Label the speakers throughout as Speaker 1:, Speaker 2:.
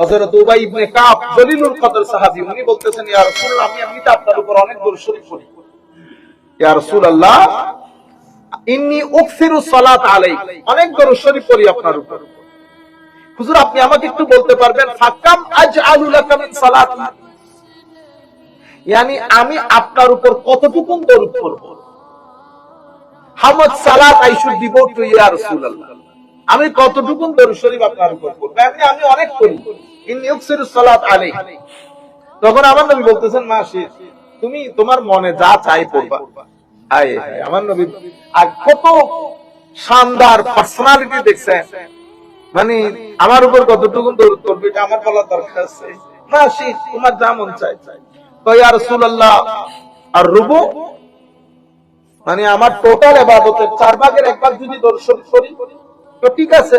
Speaker 1: হযরত উবাই ইবনে কাব জলিলুল কদর সাহাবী, উনি বলতেছেন, ইয়া রাসূলুল্লাহ, আমি আপনার উপর অনেক দরুদ শরীফ পড়ি ইয়া রাসূলুল্লাহ, ইন্নী উকসিরু সালাত আলাইক, অনেক শরীফ পড়ি আপনার উপর। হুজুর, আপনি আমাকে একটু বলতে পারবেন, ফাকাম আজআলু লাকা মিন ইয়ানি, আমি আপনার উপর কতটুকু দরুদ পড়ব? হাউ মাচ সালাত আই শুড টু ইয়া রাসূলুল্লাহ? আমি কতটুকু দরুদ শরীফ আপনার উপর পড়ব? এমনি আমি অনেক পড়ি। তখন আমার নবী বলতেছেন মাসি তুমি তোমার মনে যা চাই পড়বা। আয় আমার নবী আর কত শানদার পার্সোনালিটি দেখছেন। মানে আমার উপর কতটুকু দরুদ করবে আমার বলার দরকার আছে। মন মানে টোটাল ইবাদতের চার ভাগের এক ভাগ যদি দর্শন ঠিক আছে।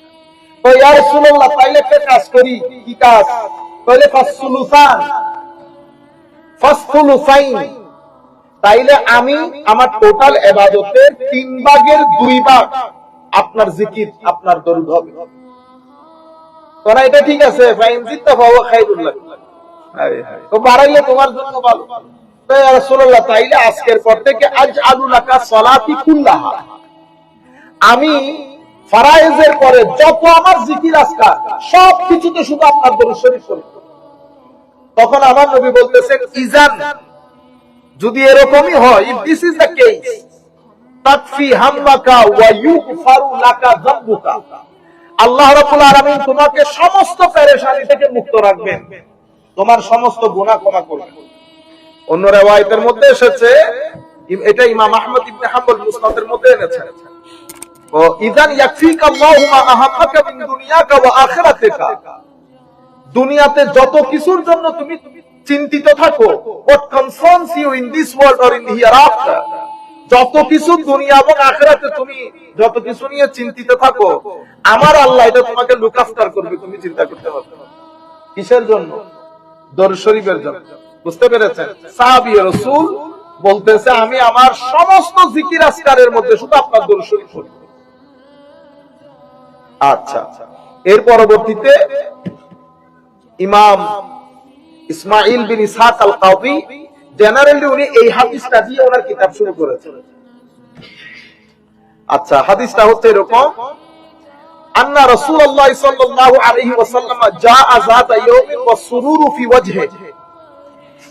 Speaker 1: তো ইয়া রাসূলুল্লাহ তাইলে একটা কাজ করি? কি কাজ? তাইলে ফাসসুলুসান। ফাসসুলুসাইন। তাইলে আমি আমার টোটাল ইবাদতের তিন ভাগের দুই ভাগ আপনার জিকির আপনার দরুদ হবে। তোরা এটা ঠিক আছে? ফাইন তো বাড়াইলে তোমার জন্য ভালো। তো ইয়া রাসূলুল্লাহ তাইলে আজকের পর থেকে আজ আলু লাকা কুল্লাহা। আমি ফারায়েজের পরে যত আমার জিকির আজকার, সব কিছুতে শুধু আপনার দরুদ তখন আমার নবী বলতেছেন, ইজান, যদি এরকমই হয় দিস ইজ দ্য কেস তাকফি ওয়া লাকা যামবুকা। আল্লাহ রাব্বুল আলামিন তোমাকে সমস্ত পেরেশানি থেকে মুক্ত রাখবেন। তোমার সমস্ত গুনাহ ক্ষমা করবেন। অন্য রিওয়ায়াতের মধ্যে এসেছে, এটা ইমাম আহমদ ইবনে হাম্বল মুসনাদের মধ্যে এনেছেন ইদান ইয়াকফিকা আল্লাহু মা মিন দুনিয়াকা ওয়া আখিরাতিকা। দুনিয়াতে যত কিছুর জন্য তুমি চিন্তিত থাকো, what concerns you in this world or in the hereafter, যত কিছু দুনিয়া এবং আখেরাতে তুমি যত কিছু নিয়ে চিন্তিত থাকো, আমার আল্লাহ এটা তোমাকে লুক আফটার করবে, তুমি চিন্তা করতে পারবে কিসের জন্য? দর শরীফের জন্য। বুঝতে পেরেছেন? সাহাবী রাসূল বলতেছে, আমি আমার সমস্ত জিকির আসকারের মধ্যে শুধু আপনার দর শরীফ পড়ি। আচ্ছা। এর পরবর্তীতে ইমাম ইসমাইল বিন ইসহাক আল কাউবি জেনারেলি উনি এই হাদিসটা দিয়ে ওনার কিতাব শুরু করেছেন। আচ্ছা হাদিসটা হচ্ছে এরকম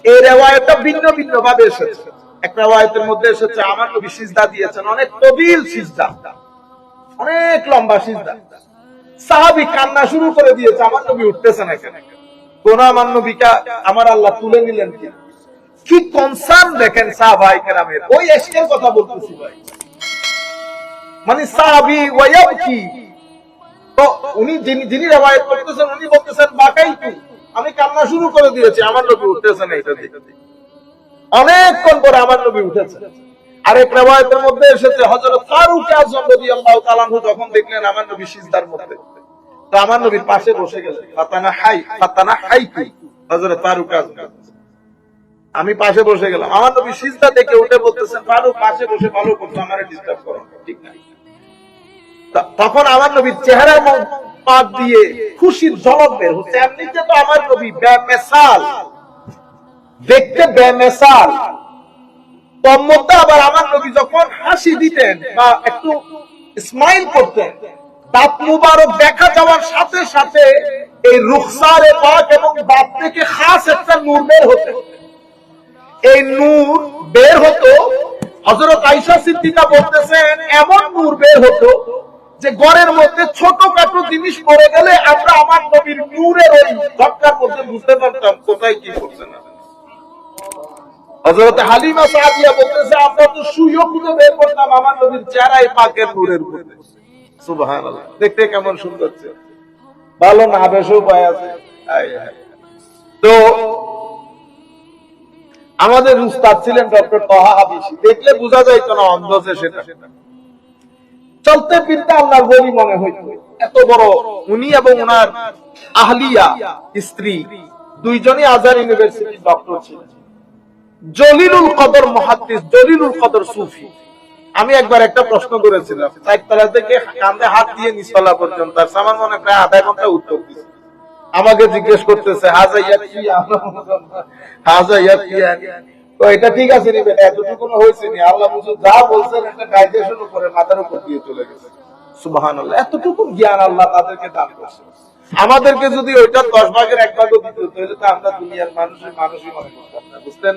Speaker 1: এই ভিন্ন ভিন্ন ভাবে এসেছে। এক রিওয়ায়াতের মধ্যে এসেছে, আমার নবী সিজদা দিয়েছেন। অনেক তবিল সিজদা, অনেক লম্বা সিজদা। সাহাবী কান্না শুরু করে দিয়েছে, আমার নবী উঠতেছে না কেন কোন আমার নবীকে আমার আল্লাহ তুলে নিলেন কি কি কনসার্ন দেখেন সাহাবাই কেরামের? ওই এসকের কথা বলতেছি ভাই। মানে সাহাবি ওয়ায়াবকি তো উনি যিনি যিনি রেওয়ায়ত করতেছেন, উনি বলতেছেন বাকাই তু আমি কান্না শুরু করে দিয়েছি, আমার নবী উঠতেছে না এটা অনেকক্ষণ পরে আমার নবী উঠেছে। আরেক রেওয়ায়তের মধ্যে এসেছে, হযরত ফারুক আযম রাদিয়াল্লাহু তাআলা যখন দেখলেন আমার নবী সিজদার মধ্যে। তো আমার নবীর পাশে বসে গেলেন। ফাতানা হাই ফাতানা হাই হযরত ফারুক আযম আমি পাশে বসে গেলাম। আমার নবী সিজদা থেকে উঠে বলতেছেন, ফারুক, পাশে বসে ভালো করছ, আমারে ডিস্টার্ব করো ঠিক না? তখন আমার নবীর মধ্যে পাক দিয়ে খুশির ঝলক বের হচ্ছে। এমনিতে তো আমার নবী বেমেসাল দেখতে বেমেসাল তোর মধ্যে আবার আমার নবী যখন হাসি দিতেন বা একটু স্মাইল করতেন, দাঁত মুবারক দেখা যাওয়ার সাথে সাথে এই পাক এবং দাঁত থেকে খাস একটা নূর বের হতে। এই নূর বের হতো হজরত আইসা সিদ্দিকা বলতেছেন, এমন নূর বের হতো যে ঘরের মধ্যে ছোটখাটো জিনিস পড়ে গেলে আমরা আমার নবীর নূরের ওই মধ্যে বুঝতে পারতাম কোথায় কি করছে না। হযরত হালিমা সাদিয়া বলতেছে তো খুঁজে বের করতাম আমার নবীর পাকের নূরের মধ্যে। সুবহানাল্লাহ। দেখতে কেমন সুন্দর ছিল ভালো না, বেশি উপায় আছে। তো, আমাদের উস্তাদ ছিলেন ডক্টর তহা হাবিসি। দেখলে বোঝা যাইতো না অন্ধ যে সেটা। চলতে ফিরতে আল্লাহর বলি মনে হইতো। এত বড় উনি এবং ওনার আহলিয়া স্ত্রী, দুইজনই আজার ইউনিভার্সিটি ডক্টর ছিলেন। জলিলুল কদর মহাদ্দিস, জলিলুল কদর সুফি। আমি একবার একটা প্রশ্ন করেছিলাম থেকে কান্দে হাত দিয়ে নিচতলা পর্যন্ত আমার মনে প্রায় আধা ঘণ্টা উত্তর দিচ্ছে আমাকে জিজ্ঞেস করতেছে হাজা হাজা তো এটা ঠিক আছে নি বেটা, এতটুকু হয়েছে নি। আল্লাহ যা বলছেন একটা ডাইজেশন উপরে মাথার উপর দিয়ে চলে গেছে। সুবহানাল্লাহ, এতটুকু জ্ঞান আল্লাহ তাদেরকে দান করছে। আমাদেরকে যদি ওইটা দশ ভাগের এক ভাগও দিত, তাহলে তো আমরা দুনিয়ার মানুষের মানুষই মনে করতাম না, বুঝতেন?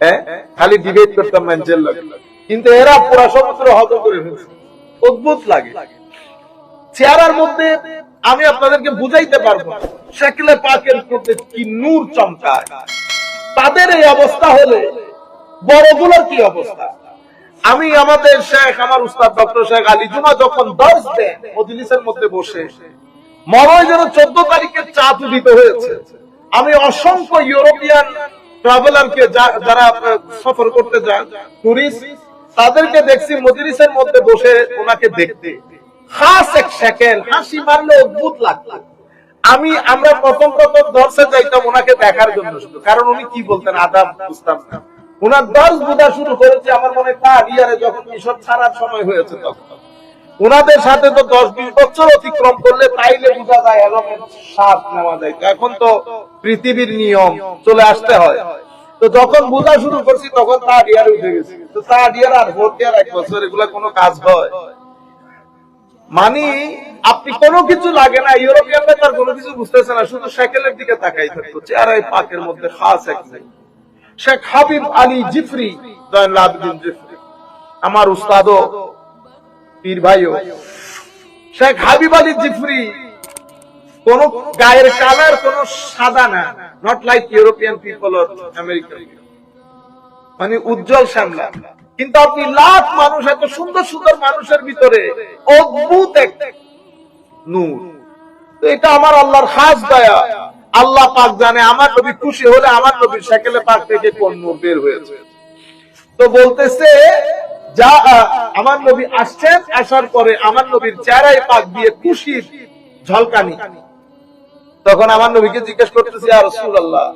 Speaker 1: হ্যাঁ? খালি ডিবেট করতাম মানুষের লোক কিন্তু এরা পুরা সমুদ্র হত করে ফেলছে। অদ্ভুত লাগে। চেহারার মধ্যে আমি আপনাদেরকে বুঝাইতে পারব। শেকলে পাকের মধ্যে কি নূর চমকায়। তাদের এই অবস্থা হলে বড়গুলোর কি অবস্থা? আমি আমাদের শেখ, আমার উস্তাদ ডক্টর শেখ আলী জুমা যখন দর্শ দেন, মজলিসের মধ্যে বসে মনে যেন চোদ্দ তারিখে চাঁদ উদিত হয়েছে। আমি অসংখ্য ইউরোপিয়ান ট্রাভেলারকে যারা সফর করতে যান টুরিস্ট তাদেরকে দেখছি মজলিসের মধ্যে বসে ওনাকে দেখতে। খাস এক সেকেন্ড হাসি মারলে অদ্ভুত আমি, আমরা প্রথম প্রথম দর্শে যাইতাম ওনাকে দেখার জন্য শুধু। কারণ উনি কি বলতেন? আদাম বুঝতাম না। ওনার দর্শ বোঝা শুরু করেছে, আমার মনে তার ইয়ারে যখন মিশর ছাড়ার সময় হয়েছে তখন। ওনাদের সাথে তো দশ বিশ বছর অতিক্রম করলে তাইলে বোঝা যায় স্বাদ নেওয়া যায়। এখন তো পৃথিবীর নিয়ম চলে আসতে হয়। তো যখন বোঝা শুরু করছি, তখন তার ইয়ারে উঠে গেছে। তো তার ইয়ার আর ভোট এক বছর কোনো কাজ হয়। মানে আপনি কোনো কিছু লাগে না, ইউরোপিয়ানরা তার কোনো কিছু বুঝতেছে না, শুধু সাইকেলের দিকে তাকাই থাকতো পাকের মধ্যে খাস এক। শেখ হাবিব আলী জিফরি, জয়নুল আবেদিন জিফরি, আমার উস্তাদও পীর ভাইও, শেখ হাবিব আলী জিফরি, কোন গায়ের কালার, কোন সাদা না not like European people or American মানে উজ্জ্বল শ্যামলা। কিন্তু আপনি লাখ মানুষ, এত সুন্দর সুন্দর মানুষের ভিতরে অদ্ভুত এক নূর। তো এটা আমার আল্লাহর খাস দয়া। আল্লাহ পাক জানে আমার নবী খুশি হলে আমার নবীর সাইকেলে পাক থেকে কোন নূর বের হয়েছে। তো বলতেছে যা আমার নবী আসছেন, আসার পরে আমার নবীর চেহারায় পাক দিয়ে খুশির ঝলকানি। তখন আমার নবীকে জিজ্ঞেস করতেছি আর রাসূলুল্লাহ,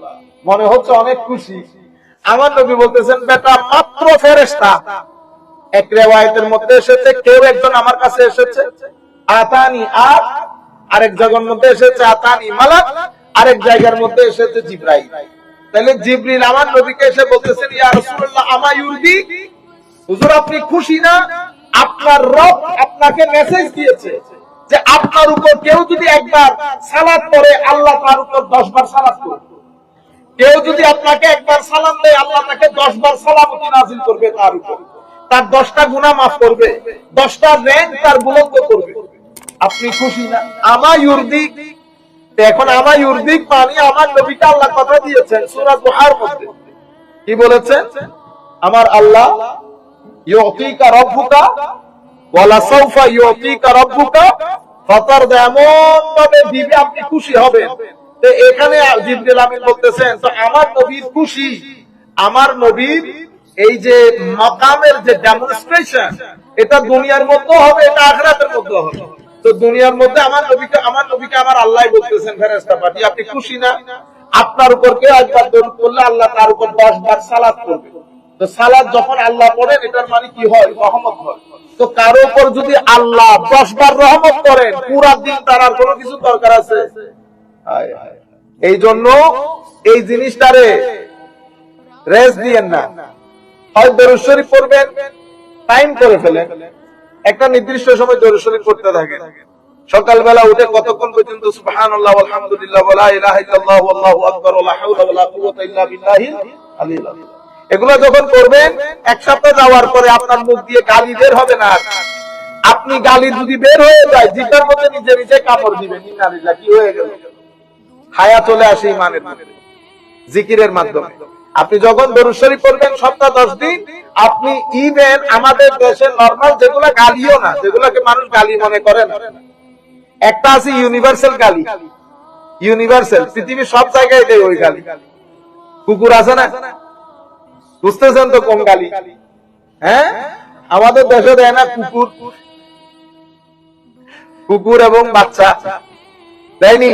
Speaker 1: মনে হচ্ছে অনেক খুশি? আমার নবী বলতেছেন, বেটা, মাত্র ফেরেশতা। এক রেওয়ায়েতের মধ্যে এসেছে, কেউ একজন আমার কাছে এসেছে, আতানি আর আরেক জায়গার মধ্যে এসেছে, আতানি মালাক। আরেক জায়গার মধ্যে এসেছে, জিব্রাইল। তাহলে জিব্রিল আমার নবীকে এসে বলতেছেন, ইয়া রাসূলুল্লাহ, আমা ইউরদি? হুজুর, আপনি খুশি না? আপনার রব আপনাকে মেসেজ দিয়েছে যে আপনার উপর কেউ যদি একবার সালাত করে আল্লাহ তার উপর দশ বার সালাত করবে। কেউ যদি আপনাকে একবার সালাম দেয়, আল্লাহ তাকে দশ বার সালামতি নাজিল করবে তার উপর। তার দশটা গুণা মাফ করবে, দশটা র্যাঙ্ক তার বুলন্দ করবে। আপনি খুশি না? আমা ইউরদিক এখন আমা ইউরদিক মানে আমার নবীকে আল্লাহ কথা দিয়েছেন, সূরা দুহার মধ্যে। কি বলেছেন? আমার আল্লাহ ইউতিকা রাব্বুকা ওয়ালা রাব্বুকা এমন ভাবে দিবে আপনি খুশি হবেন। এখানে জিবরিল আমিন বলতেছেন, তো আমার নবীর খুশি? আমার নবীর এই যে যে এটা দুনিয়ার মধ্যে হবে, এটা আখরাতের মধ্যে হবে। তো দুনিয়ার মধ্যে আমার নবীকে আমার নবীকে আমার আল্লাহ বলতেছেন, ফেরেশতা পাঠি আপনি খুশি না? আপনার উপর কেউ একবার করলে আল্লাহ তার উপর দশ বার করবে তো সালাদ যখন আল্লাহ পড়েন এটার মানে কি হয়? রহমত হয়। তো কারও উপর যদি আল্লাহ দশ বার রহমত করেন, পুরা দিন তার আর কোনো কিছু দরকার আছে। এই জন্য এই জিনিসটারে রেস্ট দিয়েন না। হয় দরুদ শরীফ পড়বেন, টাইম করে ফেলেন। একটা নির্দিষ্ট সময় দরুদ শরীফ পড়তে থাকেন। সকালবেলা উঠে কতক্ষণ পর্যন্ত সুবহানাল্লাহ আলহামদুলিল্লাহ, ওয়া লা ইলাহা ইল্লাল্লাহ, ওয়াল্লাহু আকবার, ওয়া লা হাওলা ওয়া লা কুওয়াতা ইল্লা বিল্লাহিল আলিয়্যিল আযীম এগুলো যখন করবেন, এক সপ্তাহ যাওয়ার পরে আপনার মুখ দিয়ে গালি বের হবে না আপনি গালি যদি বের হয়ে যায় জিটার মধ্যে নিজে নিজে কামড় দিবেন। কি হয়ে গেল? হায়া চলে আসে ইমানের জিকিরের মাধ্যমে। আপনি যখন দরুদ শরীফ পড়বেন সপ্তাহ দশ দিন, আপনি ইভেন আমাদের দেশে নর্মাল যেগুলো গালিও না, যেগুলাকে মানুষ গালি মনে করে না। একটা আছে ইউনিভার্সাল গালি। ইউনিভার্সাল পৃথিবীর সব জায়গায় দেয় ওই গালি। কুকুর আছে না? বুঝতেছেন তো কোন গালি। হ্যাঁ? আমাদের দেশে দেয় না কুকুর। কুকুর এবং বাচ্চা। দেয়নি?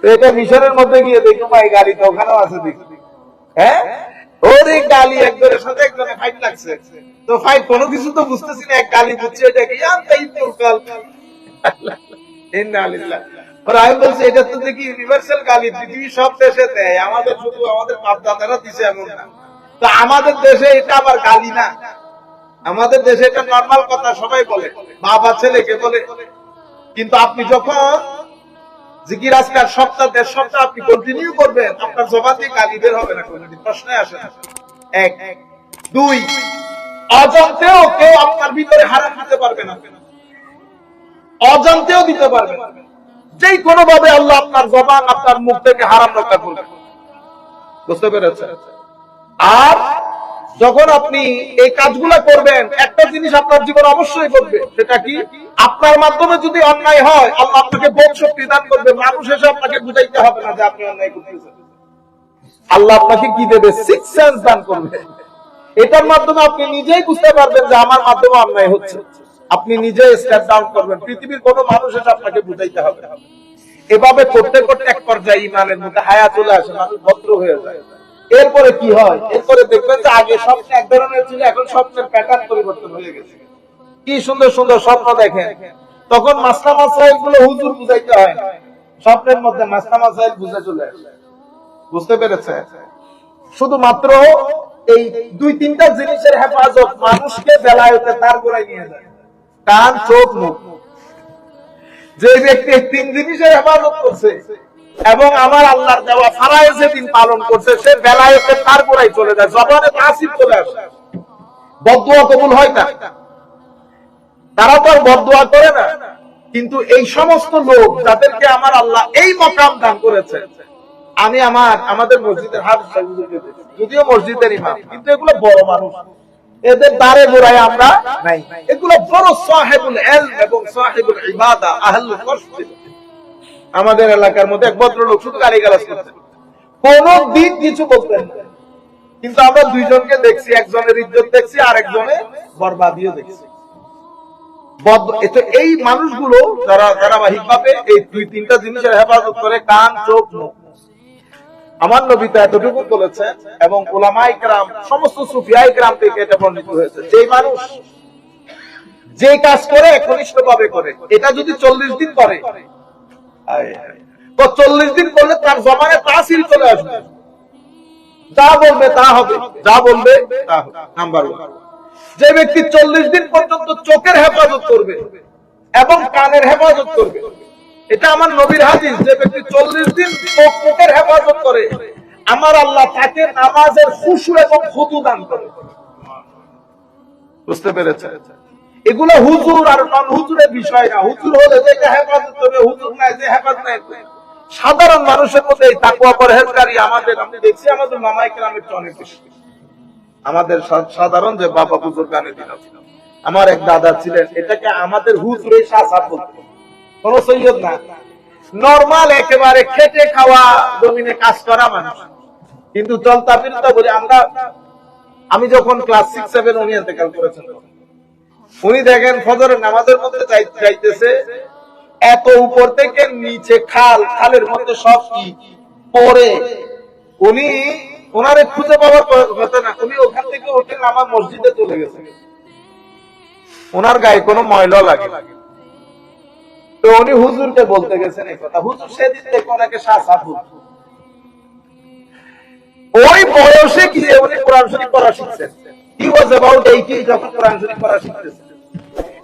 Speaker 1: তো এটা মিশরের মধ্যে গিয়ে দেখো, ভাই, গালি তো ওখানেও আছে দেখি। হ্যাঁ? ওরে গালি, একজনের সাথে একজনের ফাইট লাগছে। তো ফাইট কোনো কিছু তো বুঝতেছি না, এক গালি বুঝছে এটা কি? আনতেই তো কাল। ইন্নালিল্লাহ। আমি বলছি, এটা তো দেখি ইউনিভার্সাল গালি পৃথিবীর সব দেশে দেয়। আমাদের শুধু আমাদের বাপ দাদারা দিছে এমন না। আমাদের দেশে এটা আবার গালি না। আমাদের দেশে এটা নর্মাল কথা, সবাই বলে। বাবা ছেলেকে বলে। কিন্তু আপনি যখন জিকির আজকাল সপ্তাহ, দেড় সপ্তাহ আপনি কন্টিনিউ করবেন, আপনার দিয়ে গালি বের হবে না প্রশ্নে আসে। এক, দুই কেউ আপনার ভিতরে হারাম দিতে পারবে না। অজান্তেও দিতে পারবে যেই কোনো ভাবে আল্লাহ আপনার জবান, আপনার মুখ থেকে হারাম রক্ষা করবে। বুঝতে পেরেছেন? আর যখন আপনি এই কাজগুলা করবেন, একটা জিনিস আপনার জীবন অবশ্যই করবে, সেটা কি? আপনার মাধ্যমে যদি অন্যায় হয়, আল্লাহ আপনাকে বোধ শক্তি দান করবে, মানুষ এসে আপনাকে বুঝাইতে হবে না যে আপনি অন্যায় করতেছেন। আল্লাহ আপনাকে কি দেবে? সিক্স সেন্স দান করবে। এটার মাধ্যমে আপনি নিজেই বুঝতে পারবেন যে আমার মাধ্যমে অন্যায় হচ্ছে। আপনি নিজে স্টেপ ডাউন করবেন। পৃথিবীর কোনো মানুষ এসে আপনাকে বুঝাইতে হবে। এভাবে করতে করতে এক পর্যায়ে ইমানের মধ্যে হায়া চলে আসে, মানুষ ভদ্র হয়ে যায়। এরপরে কি হয়? এরপরে দেখবেন যে আগে স্বপ্ন এক ধরনের ছিল, এখন স্বপ্নের প্যাটার্ন পরিবর্তন হয়ে গেছে। কি সুন্দর সুন্দর স্বপ্ন দেখেন। তখন মাস্তা মাসাইলগুলো হুজুর বুঝাইতে হয়। স্বপ্নের মধ্যে মাস্তা মাসাইল বুঝে চলে বুঝতে পেরেছে? শুধুমাত্র এই দুই তিনটা জিনিসের হেফাজত মানুষকে বেলায়তে তার গোড়ায় নিয়ে যায়। কান, চোখ, মুখ। যে ব্যক্তি তিন জিনিসের হেফাজত করছে এবং আমার আল্লাহর দেওয়া ফারায় যেদিন পালন করছে, সে বেলায়তে তার গোড়ায় চলে যায়, জবানে তাসির চলে আসে। বদুয়া কবুল হয় না। তারা তো বদুয়া করে না। কিন্তু এই সমস্ত লোক যাদেরকে আমার আল্লাহ এই মকাম দান করেছে, আমি আমার, আমাদের মসজিদের হাত যদিও মসজিদের ইমাম, কিন্তু এগুলো বড় মানুষ। এদের দ্বারে গোড়ায় আমরা নাই। এগুলো বড় সাহেবুল এলম এবং সাহেবুল ইবাদা, আহলুল কষ্ট আমাদের এলাকার মধ্যে এক ভদ্রলোক শুধু গালি গালাজ করতেন কোন দিন কিছু বলতেন। কিন্তু আমরা দুইজনকে দেখছি, একজনের ইজ্জত দেখছি আর একজনে বরবাদিও দেখছি। এই মানুষগুলো যারা ধারাবাহিক ভাবে এই দুই, তিনটা জিনিসের হেফাজত করে, কান, চোখ, মুখ। আমার নবী তো এতটুকু বলেছেন এবং ওলামাই গ্রাম সমস্ত সুফিয়াই গ্রাম থেকে এটা বর্ণিত হয়েছে। যে মানুষ যে কাজ করে একনিষ্ঠ ভাবে করে, এটা যদি চল্লিশ দিন করে চল্লিশ দিন তার জমানে তাসিল চলে আসবে। যা বলবে তা হবে, যা বলবে নাম্বার ওয়ান যে ব্যক্তি চল্লিশ দিন পর্যন্ত চোখের হেফাজত করবে এবং কানের হেফাজত করবে, এটা আমার নবীর হাদিস, যে ব্যক্তি চল্লিশ দিন চোখের হেফাজত করে, আমার আল্লাহ তাকে নামাজের খুশু এবং খুদু দান করে। বুঝতে পেরেছে এগুলো হুজুর আর নন হুজুরের বিষয় না। হুজুর হলে যে হেফাজত করবে হুজুর নাই যে হেফাজত নাই। সাধারণ মানুষের মধ্যে এই তাকুয়া পরহেজগারি আমাদের আমি দেখছি আমাদের মামাই গ্রামের চেয়ে অনেক বেশি। আমাদের সাধারণ যে বাবা হুজুর গানে দিন আমার এক দাদা ছিলেন, এটাকে আমাদের হুজুরে শাসা বলতো। কোন সৈয়দ না। নর্মাল একেবারে খেটে খাওয়া জমিনে কাজ করা মানুষ। কিন্তু চলতা ফিরতা বলি, আমরা আমি যখন ক্লাস সিক্স সেভেন উনি এতেকাল করেছেন উনি দেখেন ফজরের নামাজের মধ্যে যাই- যাইতেছে। এত উপর থেকে নিচে খাল, খালের মধ্যে সব কি? পরে উনি ওনারে খুঁজে পাওয়ার কথা না। উনি ওখান থেকে উঠে আমার মসজিদে চলে গেছে। ওনার গায়ে কোনো ময়লা লাগে তো উনি হুজুরকে বলতে গেছেন এই কথা। হুজুর সেদিন থেকে ওনাকে বলতো ওই বয়সে গিয়ে উনি কোরআন শরীফ পড়া শিখছেন। হি ওয়াজ অ্যাবাউট 80 যখন কোরআন শরীফ পড়া শিখতেছেন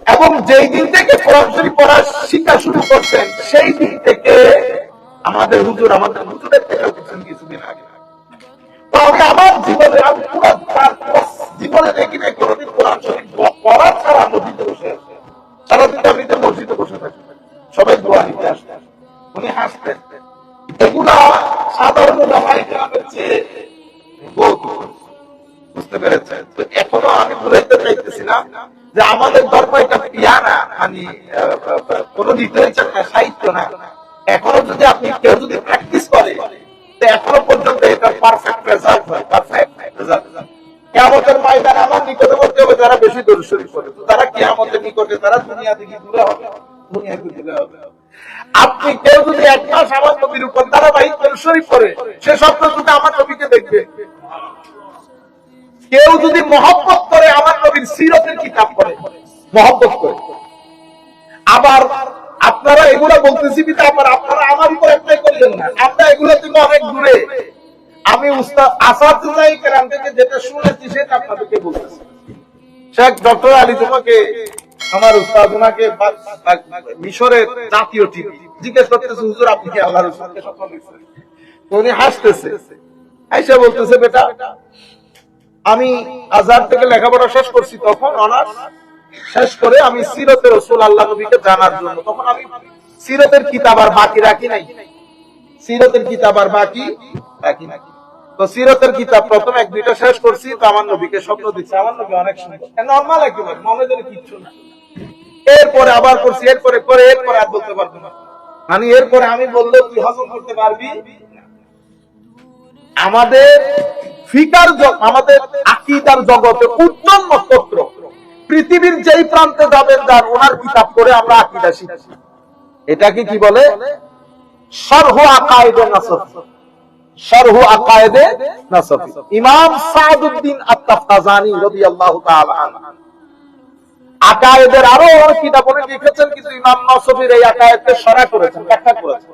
Speaker 1: এবং যেই দিন থেকে কোরআন পড়া শিক্ষা শুরু করছেন সেই দিন থেকে আমাদের হুজুর, আমাদের হুজুরের থেকে করছেন কিছুদিন আগে। সবাই উনি হাসতেন। সাধারণ বুঝতে পেরেছেন? তো এখনও আমি বুঝাইতে চাইতেছিলাম যে আমাদের ধর্ম এটা পিয়ানা মানে কোন লিটারেচার না সাহিত্য না। এখনও যদি আপনি কেউ যদি প্র্যাকটিস করে এখনও পর্যন্ত এটা পারফেক্ট রেজাল্ট হয় পারফেক্ট রেজাল্ট আমার নিকটে হবে বেশি তারা নিকটে, তারা দুনিয়া থেকে দূরে হবে, দুনিয়া হবে। আপনি কেউ যদি এক মাস আমার নবীর উপর ধারাবাহিক দর্শনী করে সে স্বপ্ন যদি আমার নবীকে দেখবে। কেউ যদি মহব্বত করে আমার নবীর সিরতের কিতাব মহব্বত করে। আবার আপনারা এগুলো বলতেছি কিন্তু আবার আপনারা আমার উপর অ্যাপ্লাই করলেন না। আমরা এগুলো থেকে অনেক দূরে। আমি উস্তাদ আসাদ কেরাম থেকে যেটা শুনেছি, সেটা আপনাদেরকে বলতেছি। শেখ ডক্টর আলী তোমাকে, আমার উস্তাদ মিশরের জাতীয় টিভি। জিজ্ঞেস করতেছে, হুজুর, আপনি কি আল্লাহর দেখছেন? উনি হাসতেছে। আইসা বলতেছে, বেটা, আমি আজহার থেকে লেখাপড়া শেষ করছি তখন, অনার্স শেষ করে আমি সিরতের রসুল আল্লাহ নবীকে জানার জন্য। তখন আমি সিরতের কিতাব আর বাকি রাখি নাই। সিরতের কিতাব আর বাকি রাখি নাই। তো সিরতের কিতাব প্রথম এক দুইটা শেষ করছি, তো আমার নবীকে স্বপ্ন দিচ্ছে। আমার নবী অনেক সুন্দর। নর্মাল একেবারে, মনে যেন কিচ্ছু না। এরপরে আবার করছি, এরপরে করে এরপরে আর বলতে পারব না। মানে এরপরে আমি বললেও তুই হজম করতে পারবি আমাদের ফিকার আমাদের আকিদার জগতে উত্তম নক্ষত্র। পৃথিবীর যেই প্রান্তে যাবেন, যার ওনার কিতাব করে আমরা আকিদা শিখছি এটাকে কি বলে? সরহু আকায়েদে নাসফ সরহু আকায়েদে নাসফ ইমাম সাদউদ্দিন আত-তাফতাজানি রাদিয়াল্লাহু তাআলা আকায়েদের আরও অনেক কিতাব উনি লিখেছেন, কিন্তু ইমাম নসফির এই আকায়েদকে সরা করেছেন, ব্যাখ্যা করেছেন।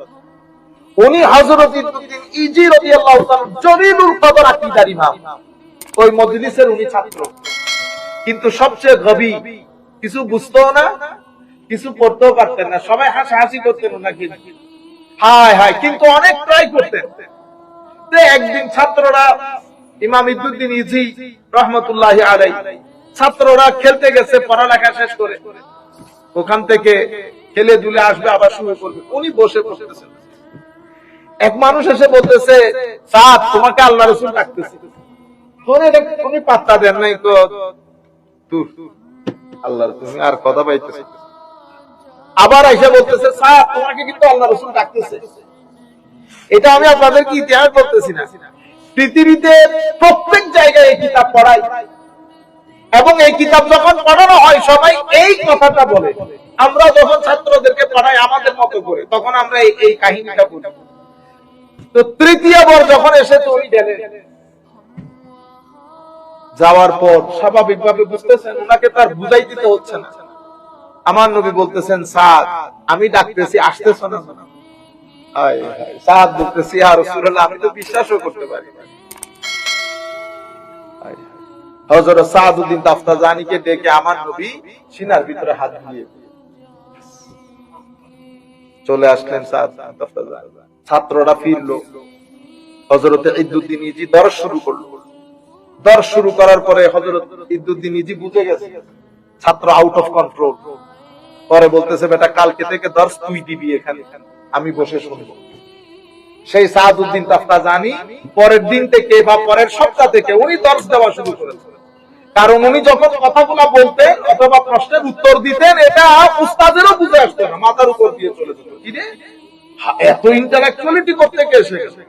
Speaker 1: উনি হযরত ইদ্দুদ্দিন ইজি রাদিয়াল্লাহু তাআলা জলিলুল কদর আকীদার ইমাম। ওই মজলিসের উনি ছাত্র। কিন্তু সবচেয়ে গভীর কিছু বুঝতেও না, কিছু পড়তেও পারতেন না। সবাই হাসাহাসি করতেন ওনাকে। হায় হায়, কিন্তু অনেক ট্রাই করতেন। একদিন ছাত্ররা, ইমাম ইদ্দুদ্দিন ইজি রহমতুল্লাহ আলাই, ছাত্ররা খেলতে গেছে, পড়ালেখা শেষ করে। ওখান থেকে খেলে দুলে আসবে, আবার শুরু করবে। উনি বসে পড়তেছেন। এক মানুষ এসে বলতেছে সাদ তোমাকে আল্লাহ রসুল ডাকতেছে। উনি পাত্তা দেন নাই তুমি আর কথা আবার এসে বলতেছে সাদ তোমাকে কিন্তু আল্লাহ রসুল ডাকতেছে। এটা আমি আপনাদের কি ইতিহাস বলতেছি না। পৃথিবীতে প্রত্যেক জায়গায় এই কিতাব পড়াই এবং এই কিতাব যখন পড়ানো হয়, সবাই এই কথাটা বলে। আমরা যখন ছাত্রদেরকে পড়াই, আমাদের মতো করে, তখন আমরা এই- কাহিনীটা বলি। তো তৃতীয় বর যখন এসে উনি গেলেন। যাওয়ার পর স্বাভাবিকভাবে বুঝতেছেন ওনাকে তার বুঝাই দিতে হচ্ছে না। আমার নবী বলতেছেন, সাদ, আমি ডাকতেছি, আসতেছ না ছাত্ররা ফিরলো। হযরত ইদ্দুদ্দিন ইজি দর্শ শুরু করল। দর্শ শুরু করার পরে হযরত ইদ্দুদ্দিন ইজি বুঝে গেছে, ছাত্র আউট অফ কন্ট্রোল পরে বলতেছে, বেটা, কালকে থেকে দর্শ, তুই দিবি এখানে, আমি বসে শুনব। সেই সাদউদ্দিন তাফতা জানি পরের দিন থেকে বা পরের সপ্তাহ থেকে উনি দর্শ দেওয়া শুরু করেছেন কারণ উনি যখন কথাগুলা বলতেন অথবা প্রশ্নের উত্তর দিতেন, এটা উস্তাদেরও বুঝে আসতো না, মাথার উপর দিয়ে চলে যেত। কি রে? এত ইন্টালেকচুয়ালিটি করতে কে এসে গেছে?